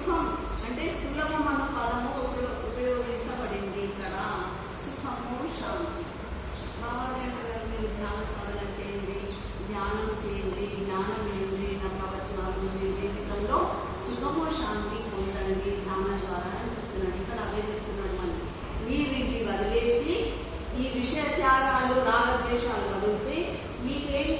సుఖం. అంటే సులభం అన్న పదము ఉపయోగించబడింది ఇక్కడ. సుఖము శాంతి. బాబాదేవుడు గారు మీరు ధ్యాన సాధన చేయండి ధ్యానం చేయండి జ్ఞానం ఏంటి నా ప్రవచనాలు మీ జీవితంలో సుఖము శాంతి పొందండి ధ్యానం ద్వారా అని చెప్తున్నాడు. ఇక్కడ అదే చెప్తున్నాడు మనం మీరింటి వదిలేసి ఈ విషయ త్యాగాలు రాగద్వేషాలు వదిలితే మీకు ఏం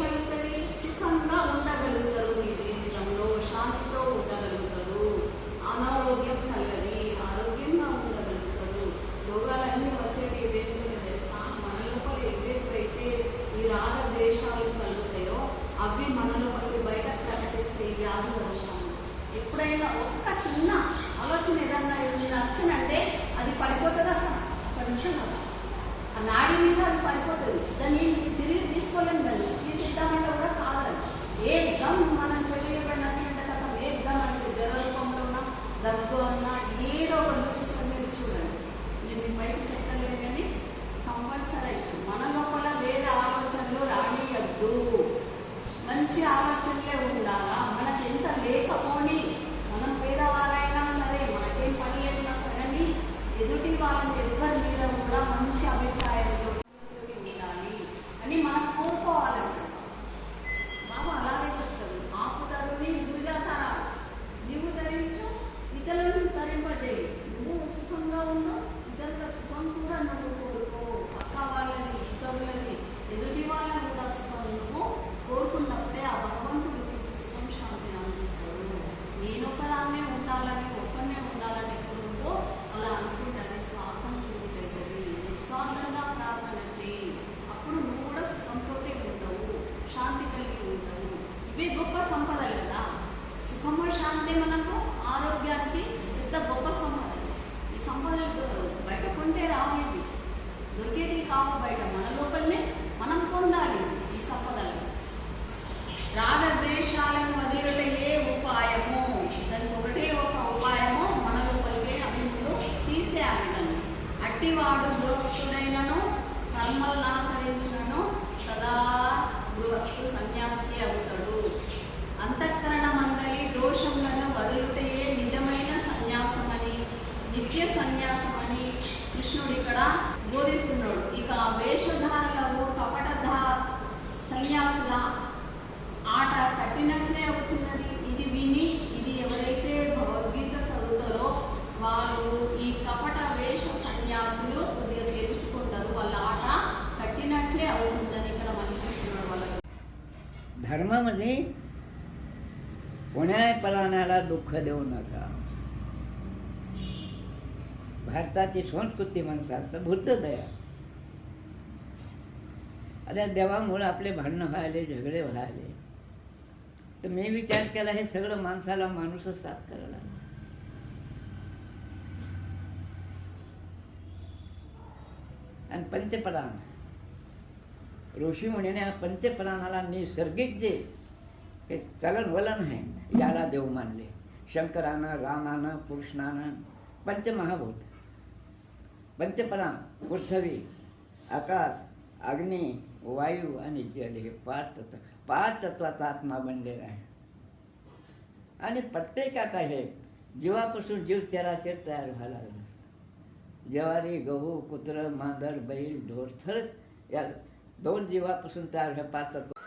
ఎప్పుడైనా ఒక్క చిన్న ఆలోచన ఏదన్నా నచ్చనంటే అది పడిపోతుంది? అక్కడ అక్కడ ఉంటుంది ఆ నాడి మీద అది పడిపోతుంది. దాన్ని తిరిగి తీసుకోలేము దాన్ని. తీసిద్దామంటే కూడా కాదు ఏ గమ్ మన ఇవే గొప్ప సంపదలు కదా. సుఖము శాంతి మనకు ఆరోగ్యానికి పెద్ద గొప్ప సంపద ఈ సంపదలు బయట కొంటే రావేవి దొరికేటి కావు బయట. మన లోపలనే మనం పొందాలి ఈ సంపదలు. రాగద్వేషాలను వదిలిపెట్టే ఏ ఉపాయము. దానికి ఒకటే ఒక ఉపాయము మన లోపలికే అవి ముందు తీసేయాలి దాన్ని. అట్టివాడు గృహస్థుడైనను కర్మలను ఆచరించినను సదా గృహస్థు సన్యాసం అని కృష్ణుడు ఇక్కడ బోధిస్తున్నాడు. ఇక వేషధారలలో కపటధ సన్యాసుల ఆట కట్టినట్లే వచ్చినది. ఇది విని ఇది ఎవరైతే భగవద్గీత చదువుతారో వాళ్ళు ఈ కపట వేష సన్యాసులు కొద్దిగా తెలుసుకుంటారు. వాళ్ళ ఆట కట్టినట్లే అవుతుందని ఇక్కడ మళ్ళీ చెప్తున్నాడు వాళ్ళకి. ధర్మం అది పుణ్యాయ పలానాల ఉన్నాక भारताची संस्कृती म्हणतात तर बुद्धदया आता देवामुळे आपले भांडणं व्हायले झगडे व्हायले. तर मी विचार केला हे सगळं माणसाला माणूसच साथ करायला आणि पंचप्राण. ऋषी म्हणणे पंचप्राणाला नैसर्गिक जे हे चलनवलन आहे याला देव मानले. शंकरानं रामानं कृष्णानं पंचमहाभूत. पंचप्राण पृथ्वी आकाश अग्नी वायू आणि जल हे पाच तत्व पाच तत्वाचा आत्मा बनलेला आहे. आणि प्रत्येकात आहे. जीवापासून जीव चराचर तयार व्हायला लागला. ज्वारी गहू कुत्र मांदर बैल ढोरथर या दोन जीवापासून तयार व्हा पाच तत्व